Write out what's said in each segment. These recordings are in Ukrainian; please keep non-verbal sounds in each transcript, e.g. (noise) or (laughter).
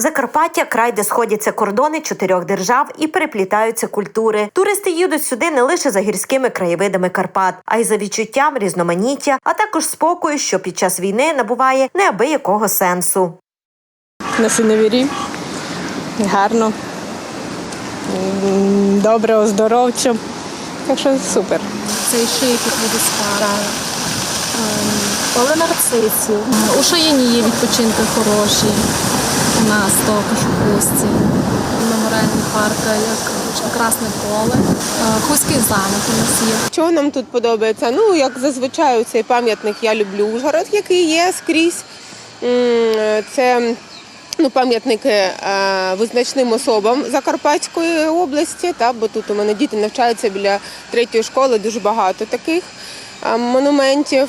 Закарпаття край, де сходяться кордони чотирьох держав і переплітаються культури. Туристи їдуть сюди не лише за гірськими краєвидами Карпат, а й за відчуттям різноманіття, а також спокою, що під час війни набуває неабиякого сенсу. на синевірі. Гарно, добре, оздоровчо. Так що супер. Цей шийки водоспада, поле нарцисів. У Шаїні є відпочинки хороші, на стоках у Хустці. Меморіальний парк, як Красне поле, Е, Хуський замок у нас є. Що нам тут подобається? Ну, як зазвичай, цей пам'ятник я люблю Ужгород, який є скрізь. Це ну, пам'ятники е, визначним особам Закарпатської області, та, бо тут у мене діти навчаються біля третьої школи, дуже багато таких е, монументів.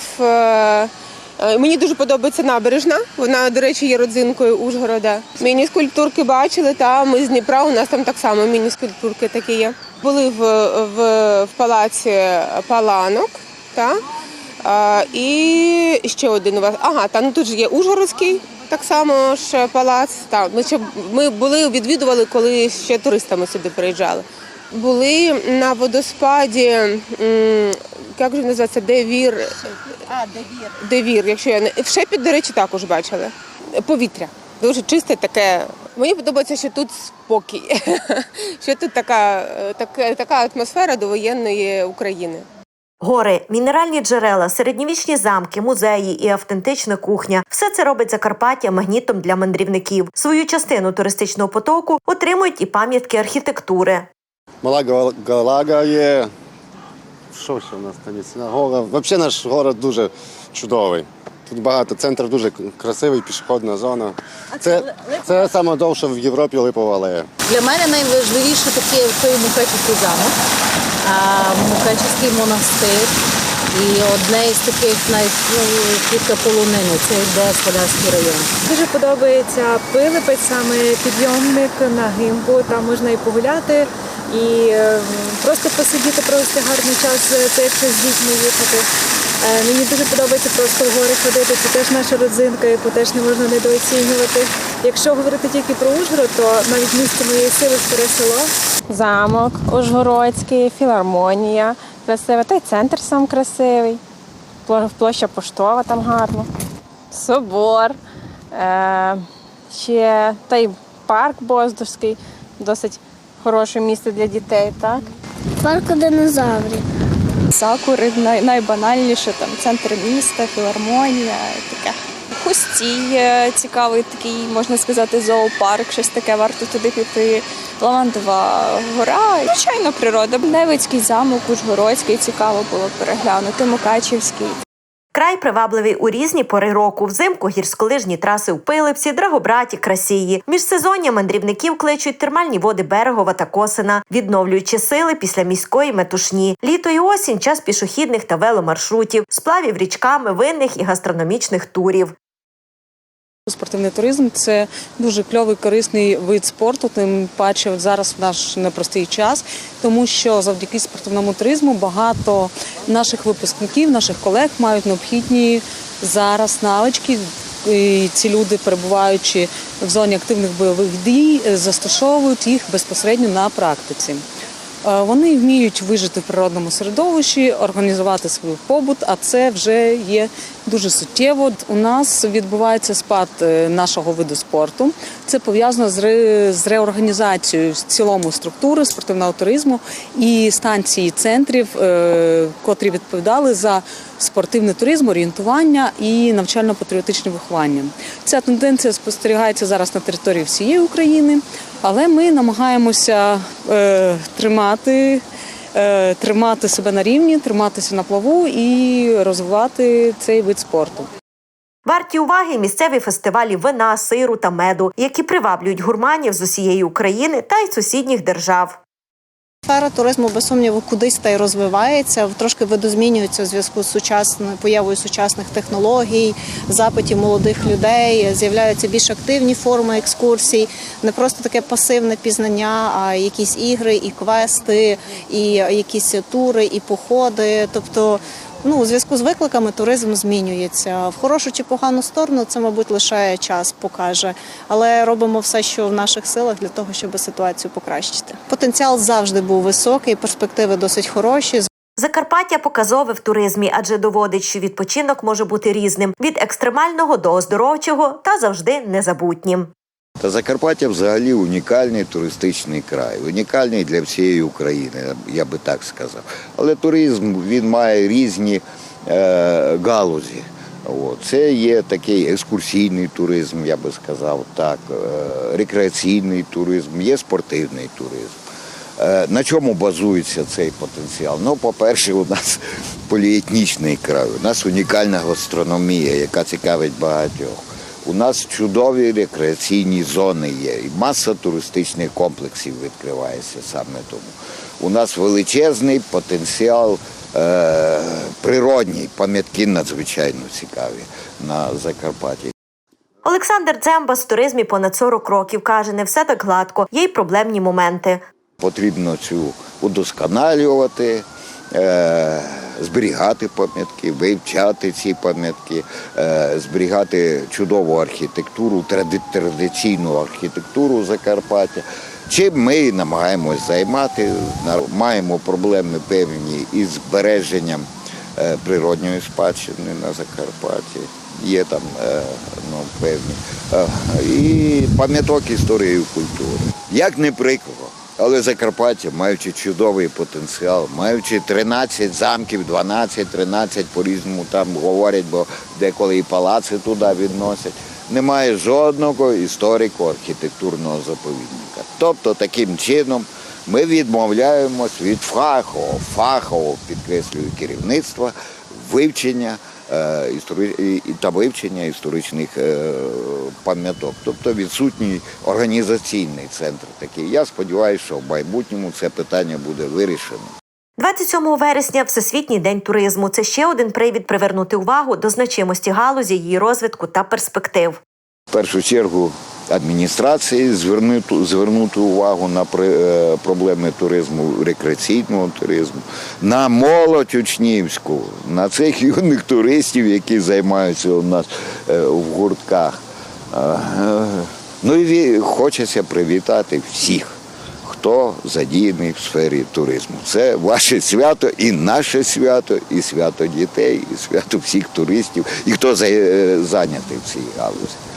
Е, Мені дуже подобається набережна. Вона, до речі, є родзинкою Ужгорода. Міні-скульптурки бачили, та ми з Дніпра. У нас там так само міні-скульптурки такі є. Були в, в, в палаці Паланок. Та? А, і ще один у вас. Ага, та ну тут ж є Ужгородський, так само ж палац. Та, ми, ще, ми були, відвідували, коли ще туристами сюди приїжджали. Були на водоспаді, як же називається, Девір. А, Девір. Девір, якщо я не. В Шепі, до речі, також бачили. Повітря. Дуже чисте таке. Мені подобається, що тут спокій, (laughs) що тут така, е, така, така атмосфера довоєнної України. Гори, мінеральні джерела, середньовічні замки, музеї і автентична кухня все це робить Закарпаття магнітом для мандрівників. Свою частину туристичного потоку отримують і пам'ятки архітектури. Мала Галага є. Що ще в нас там є? Синагога. Взагалі наш город дуже чудовий. Тут багато, центр дуже красивий, пішохідна зона. Це, це саме довше в Європі липова алея. Для мене найважливіше таке той Мукачівський замок, Мукачівський монастир. І одне із таких най, ну, кілька полонини це йде Господарський район. Дуже подобається Пилипець, саме підйомник на гимбу. Там можна і погуляти, і е, просто посидіти, провести гарний час, е, це якщо з дітьми їхати. Е, Мені дуже подобається просто в гори ходити. Це теж наша родзинка, яку теж не можна недооцінювати. Якщо говорити тільки про Ужгород, то навіть місце моєї сили старе село. Замок Ужгородський, філармонія красива, та й центр сам красивий. Площа поштова там гарно. Собор. Е, ще та й парк Боздорський, досить хороше місце для дітей, так? Парку динозаврів. Сакури найбанальніше, там центр міста, філармонія, таке. Хустій цікавий такий, можна сказати, зоопарк, щось таке варто туди піти. Лавандова гора, звичайно, природа. Невицький замок, Ужгородський цікаво було переглянути, Мукачівський. Край привабливий у різні пори року. Взимку гірськолижні траси у Пилипці, Драгобраті, Красії. Міжсезоння мандрівників кличуть термальні води Берегова та Косина, відновлюючи сили після міської метушні. Літо і осінь час пішохідних та веломаршрутів, сплавів річками, винних і гастрономічних турів. Спортивний туризм це дуже кльовий корисний вид спорту, тим паче зараз в наш непростий час, тому що завдяки спортивному туризму багато наших випускників, наших колег мають необхідні зараз навички. І ці люди, перебуваючи в зоні активних бойових дій, застосовують їх безпосередньо на практиці. Е, Вони вміють вижити в природному середовищі, організувати свій побут, а це вже є дуже суттєво. У нас відбувається спад е, нашого виду спорту. Це пов'язано з реорганізацією в цілому структури спортивного туризму і станції центрів, е, котрі відповідали за спортивний туризм, орієнтування і навчально-патріотичне виховання. Ця тенденція спостерігається зараз на території всієї України, але ми намагаємося е, тримати. е, Тримати себе на рівні, триматися на плаву і розвивати цей вид спорту. Варті уваги місцеві фестивалі вина, сиру та меду, які приваблюють гурманів з усієї України та й сусідніх держав. Сфера туризму без сумніву кудись та й розвивається, трошки видозмінюється у зв'язку з сучасною появою сучасних технологій, запитів молодих людей. З'являються більш активні форми екскурсій, не просто таке пасивне пізнання, а якісь ігри, і квести, і якісь тури, і походи. Тобто ну, у зв'язку з викликами туризм змінюється. В хорошу чи погану сторону це, мабуть, лише час покаже. Але робимо все, що в наших силах для того, щоб ситуацію покращити. Потенціал завжди був високий, перспективи досить хороші. Закарпаття показове в туризмі, адже доводить, що відпочинок може бути різним від екстремального до оздоровчого та завжди незабутнім. Та Закарпаття взагалі унікальний туристичний край, унікальний для всієї України, я би так сказав. Але туризм він має різні е, галузі. Це є такий екскурсійний туризм, я би сказав так, е, рекреаційний туризм, є спортивний туризм. Е, На чому базується цей потенціал? Ну, по-перше, у нас поліетнічний край, у нас унікальна гастрономія, яка цікавить багатьох. У нас чудові рекреаційні зони є, і маса туристичних комплексів відкривається саме тому. У нас величезний потенціал е, природній, пам'ятки надзвичайно цікаві на Закарпатті. Олександр Дземба з туризмі понад 40 років каже, не все так гладко, є й проблемні моменти. Потрібно цю удосконалювати, е, зберігати пам'ятки, вивчати ці пам'ятки, е, зберігати чудову архітектуру, традиційну архітектуру Закарпаття. Чим ми намагаємось займати, маємо проблеми певні із збереженням е, природньої спадщини на Закарпатті. Є там е, ну, певні. І пам'яток історії і культури. Як не прикро, але Закарпаття, маючи чудовий потенціал, маючи 13 замків, 12, 13 по-різному там говорять, бо деколи і палаци туди відносять, немає жодного історико-архітектурного заповідника. Тобто таким чином ми відмовляємось від фахового, фахового, підкреслюю, керівництва, вивчення е, та вивчення історичних е, пам'яток. Тобто відсутній організаційний центр такий. Я сподіваюся, що в майбутньому це питання буде вирішено. 27 вересня Всесвітній день туризму. Це ще один привід привернути увагу до значимості галузі, її розвитку та перспектив. В першу чергу адміністрації звернути, звернути увагу на е, проблеми туризму, рекреаційного туризму, на молодь учнівську, на цих юних туристів, які займаються у нас е, в гуртках. Ну і хочеться привітати всіх. Хто задіяний в сфері туризму? Це ваше свято і наше свято, і свято дітей, і свято всіх туристів, і хто е, зайнятий в цій галузі.